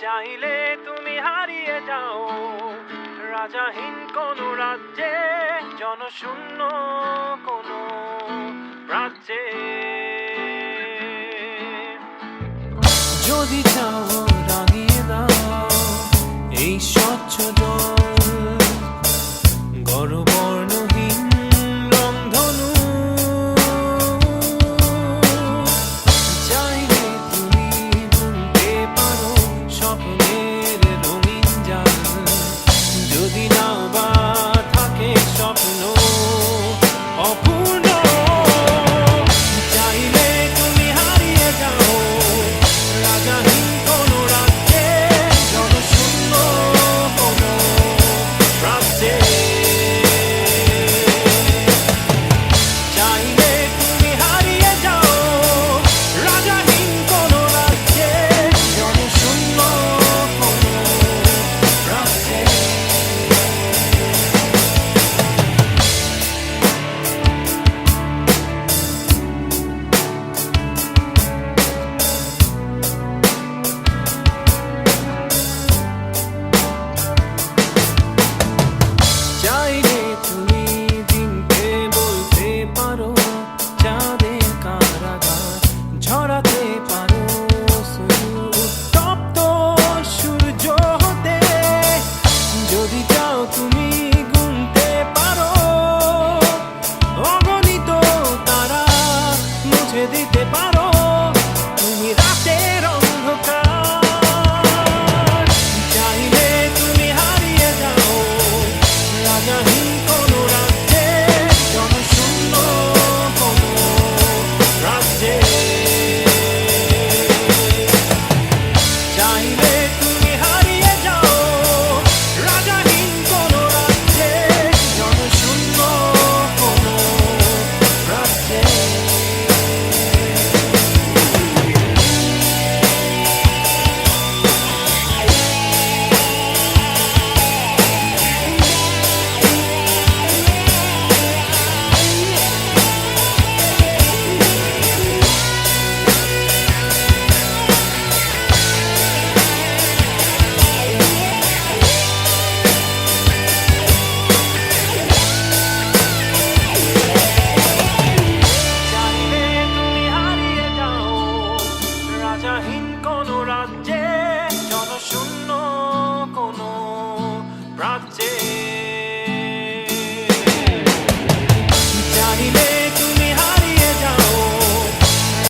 চাইলে তুমি হারিয়ে যাও। রাজাহীন কোন রাজ্যে, জনশূন্য কোন রাজ্যে। যদি চাও রাঙিয়ে দাও, এই শূন্য